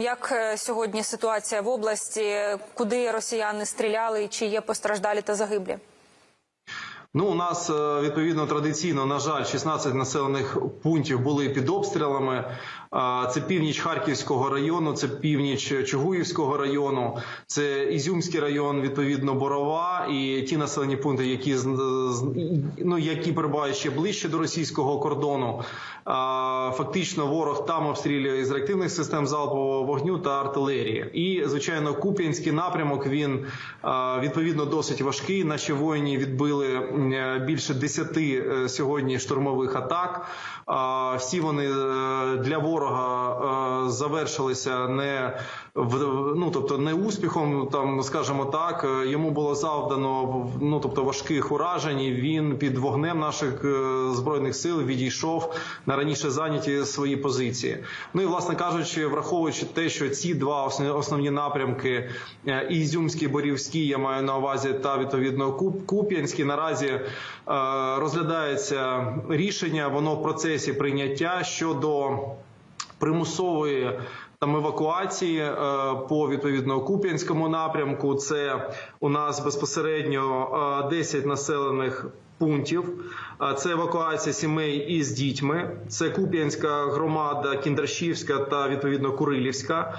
як е, сьогодні ситуація в області, куди росіяни стріляли, чи є постраждалі та загиблі? Ну, у нас е, відповідно традиційно, на жаль, 16 населених пунктів були під обстрілами. Це північ Харківського району, це північ Чугуївського району, це Ізюмський район, відповідно, Борова і ті населені пункти, які ну, які перебувають ще ближче до російського кордону. Фактично, ворог там обстрілює із реактивних систем залпового вогню та артилерії. І звичайно, Куп'янський напрямок він відповідно досить важкий. Наші воїні відбили е, більше 10 е, сьогодні штурмових атак. Всі вони е, для ворога е, завершилися не ну, тобто не успіхом, там скажімо так. Е, Йому було завдано ну, тобто важких уражень. і Він під вогнем наших е, збройних сил відійшов на раніше зайняті свої позиції. Ну і власне кажучи, враховуючи те, що ці два основні- напрямки е, Ізюмський, Борівський, я маю на увазі, та відповідно Куп- Куп'янський, наразі е, розглядається рішення. Воно в процесі прийняття щодо примусової там евакуації е, по відповідно Куп'янському напрямку. Це у нас безпосередньо е, 10 населених пунктів. Це евакуація сімей із дітьми. Це Куп'янська громада, Кіндрашівська та відповідно Курилівська.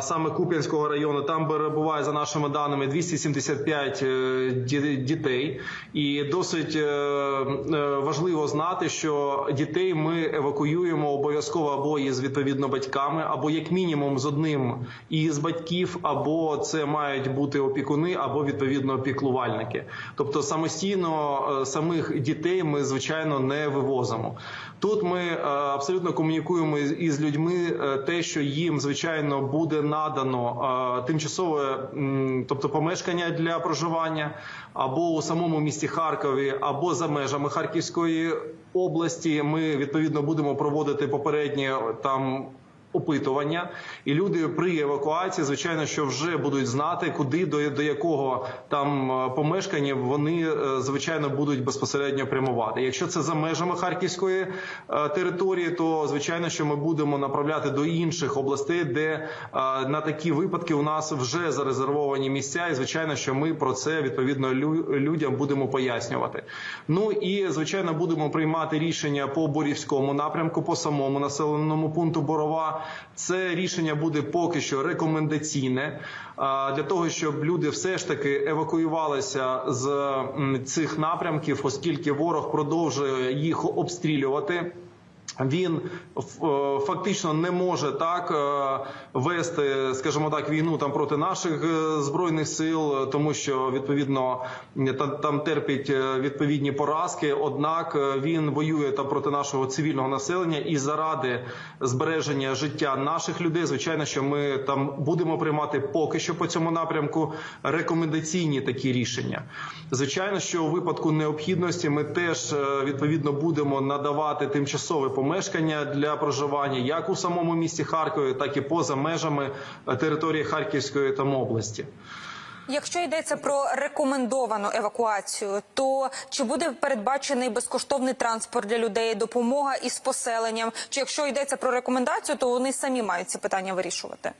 Саме Куп'янського району там перебуває за нашими даними 275 е, дітей, і досить е, е, важливо знати, що дітей ми евакуюємо обов'язково або із відповідно батьками, або як мінімум з одним із батьків, або це мають бути опікуни, або відповідно піклувальники. Тобто самостійно самих дітей ми звичайно не вивозимо. Тут ми е, абсолютно комунікуємо із- людьми е, те, що їм звичайно буде надано е, тимчасове, тобто помешкання для проживання, або у самому місті Харкові, або за межами Харківської області. Ми відповідно будемо проводити попереднє там. Опитування, і люди при евакуації, звичайно, що вже будуть знати, куди до, до якого там е, помешкання вони е, звичайно будуть безпосередньо прямувати. Якщо це за межами харківської е, території, то звичайно, що ми будемо направляти до інших областей, де на такі випадки у нас вже зарезервовані місця, і звичайно, що ми про це відповідно лю- людям будемо пояснювати. Ну і звичайно, будемо приймати рішення по Борівському напрямку, по самому населеному пункту Борова. Це рішення буде поки що рекомендаційне для того, щоб люди все ж таки евакуювалися з цих напрямків, оскільки ворог продовжує їх обстрілювати. Він е, фактично не може так е, вести, скажімо так, війну там проти наших е, збройних сил, тому що відповідно там, терпить відповідні поразки. Однак він воює там проти нашого цивільного населення і заради збереження життя наших людей. Звичайно, що ми там будемо приймати поки що по цьому напрямку рекомендаційні такі рішення. Звичайно, що у випадку необхідності ми теж відповідно будемо надавати тимчасове помешкання для проживання як у самому місті Харкові, так і поза межами е, території Харківської там області. Якщо йдеться про рекомендовану евакуацію, то чи буде передбачений безкоштовний транспорт для людей, допомога із поселенням? Чи якщо йдеться про рекомендацію, то вони самі мають ці питання вирішувати?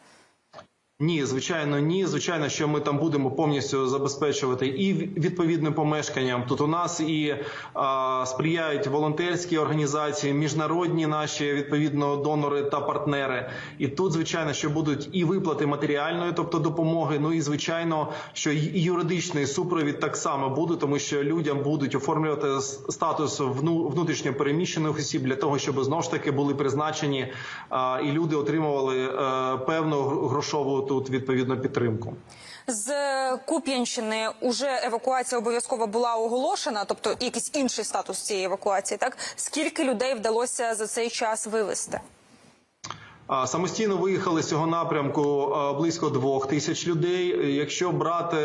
Ні, звичайно, ні. Звичайно, що ми там будемо повністю забезпечувати і відповідним помешканням. Тут у нас і а, сприяють волонтерські організації, міжнародні наші відповідно донори та партнери. І тут, звичайно, що будуть і виплати матеріальної, тобто допомоги. Ну і звичайно, що і юридичний супровід так само буде, тому що людям будуть оформлювати статус вну- внутрішньо переміщених осіб для того, щоб знову ж таки були призначені а, і люди отримували е, певну грошову тут відповідно підтримку. З Куп'янщини уже евакуація обов'язково була оголошена, тобто якийсь інший статус цієї евакуації. Так скільки людей вдалося за цей час вивезти? Самостійно виїхали з цього напрямку близько двох тисяч людей. Якщо брати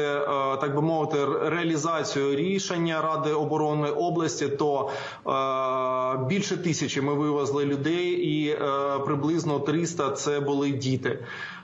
так би мовити реалізацію рішення Ради оборони області, то більше тисячі ми вивезли людей, і приблизно 300 – це були діти.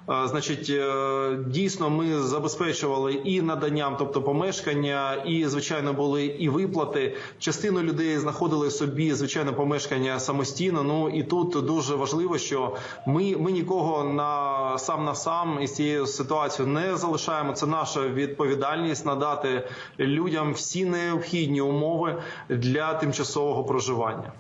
Значить, е, дійсно, ми забезпечували і наданням, тобто помешкання, і звичайно були і виплати. Частину людей знаходили собі звичайно помешкання самостійно. Ну і тут дуже важливо, що ми, ми нікого на сам на сам із цією ситуацією не залишаємо. Це наша відповідальність надати людям всі необхідні умови для тимчасового проживання.